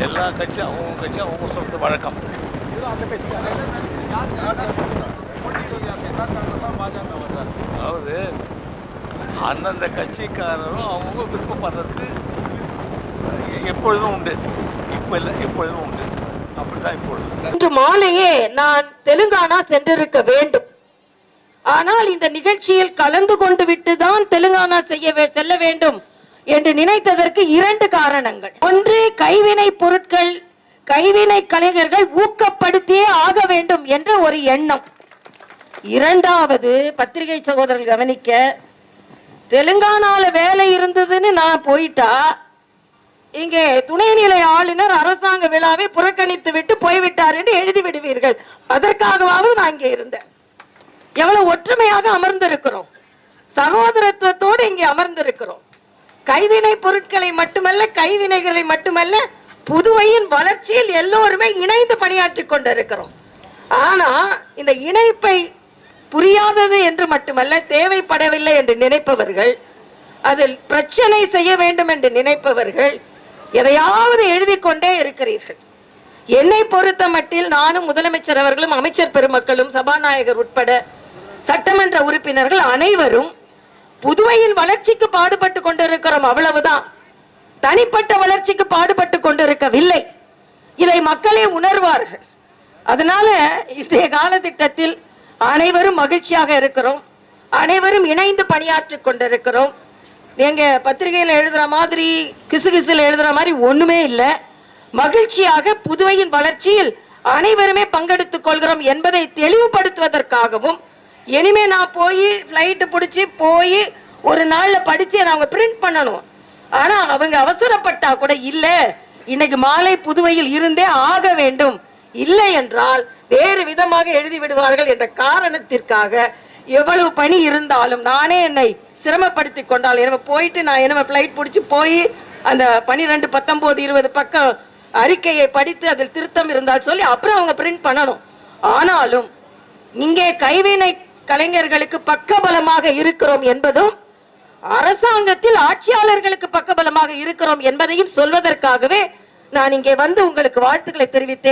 எல்லா கட்சியும் அவங்க கட்சியும் அவங்க சொல்றது வழக்கம். அதாவது அந்தந்த கட்சிக்காரரும் அவங்க விருப்பப்படுறது எப்பொழுதும் உண்டு. இப்போ இல்லை எப்பொழுதும் உண்டு. அப்படிதான் இப்பொழுது. இன்று மாலையே நான் தெலுங்கானா சென்றிருக்க வேண்டும். ஆனால் இந்த நிகழ்ச்சியில் கலந்து கொண்டு விட்டுதான் தெலுங்கானா செய்ய வே- செல்ல வேண்டும். என்று நினைத்ததற்கு இரண்டு காரணங்கள். ஒன்று கைவினை பொருட்கள் கைவினை கலைஞர்கள் ஊக்கப்படுத்தியே ஆக வேண்டும் என்ற ஒரு எண்ணம். இரண்டாவது பத்திரிகை சகோதரர்கள் கவனிக்க தெலுங்கானால வேலை இருந்ததுன்னு நான் போயிட்டா இங்கே துணைநிலை ஆளுநர் அரசாங்க விழாவை புறக்கணித்து விட்டு போய்விட்டார் என்று எழுதி விடுவீர்கள். அதற்காகவாவது நான் இங்கே இருந்தேன். எவ்வளவு ஒற்றுமையாக அமர்ந்திருக்கிறோம். சகோதரத்துவத்தோடு இங்கே அமர்ந்திருக்கிறோம். கைவினை பொருட்களை மட்டுமல்ல கைவினைகளை மட்டுமல்ல புதுவையின் வளர்ச்சியில் எல்லோருமே இணைந்து பணியாற்றி கொண்டிருக்கிறோம். ஆனா இந்த இணைப்பை புரியாதது என்று மட்டுமல்ல தேவைப்படவில்லை என்று நினைப்பவர்கள் அதில் பிரச்சனை செய்ய வேண்டும் என்று நினைப்பவர்கள் எதையாவது எழுதி கொண்டே இருக்கிறீர்கள். என்னை பொறுத்த மட்டில் நானும் முதலமைச்சர் அவர்களும் அமைச்சர் பெருமக்களும் சபாநாயகர் உட்பட சட்டமன்ற உறுப்பினர்கள் அனைவரும் புதுவையின் வளர்ச்சிக்கு பாடுபட்டு கொண்டிருக்கிறோம் அவ்வளவுதான். தனிப்பட்ட வளர்ச்சிக்கு பாடுபட்டு கொண்டிருக்கவில்லை. இதை மக்களே உணர்வார்கள். அதனால இன்றைய காலத்திட்டத்தில் அனைவரும் மகிழ்ச்சியாக இருக்கிறோம். அனைவரும் இணைந்து பணியாற்றிக் கொண்டிருக்கிறோம். எங்க பத்திரிகையில் எழுதுற மாதிரி கிசுகிசுல எழுதுற மாதிரி ஒண்ணுமே இல்லை. மகிழ்ச்சியாக புதுவையின் வளர்ச்சியில் அனைவருமே பங்கெடுத்துக் கொள்கிறோம் என்பதை தெளிவுபடுத்துவதற்காகவும் இனிமே நான் போய் ஃப்ளைட்டு பிடிச்சி போய் ஒரு நாளில் படித்து அதை அவங்க பிரிண்ட் பண்ணணும். ஆனால் அவங்க அவசரப்பட்டா கூட இல்லை. இன்னைக்கு மாலை புதுவையில் இருந்தே ஆக வேண்டும். இல்லை என்றால் வேறு விதமாக எழுதி விடுவார்கள் என்ற காரணத்திற்காக எவ்வளவு பணி இருந்தாலும் நானே என்னை சிரமப்படுத்தி கொண்டால் என்ன போயிட்டு நான் என்ன ஃப்ளைட் பிடிச்சி போய் அந்த பனிரெண்டு பத்தொம்போது இருபது பக்கம் அறிக்கையை படித்து அதில் திருத்தம் இருந்தால் சொல்லி அப்புறம் அவங்க பிரிண்ட் பண்ணணும். ஆனாலும் இங்கே கைவினை கலைஞர்களுக்கு பக்கபலமாக இருக்கிறோம் என்பதும் அரசாங்கத்தில் ஆட்சியாளர்களுக்கு பக்கபலமாக இருக்கிறோம் என்பதையும் சொல்வதற்காகவே நான் இங்கே வந்து உங்களுக்கு வாழ்த்துக்களை தெரிவித்தேன்.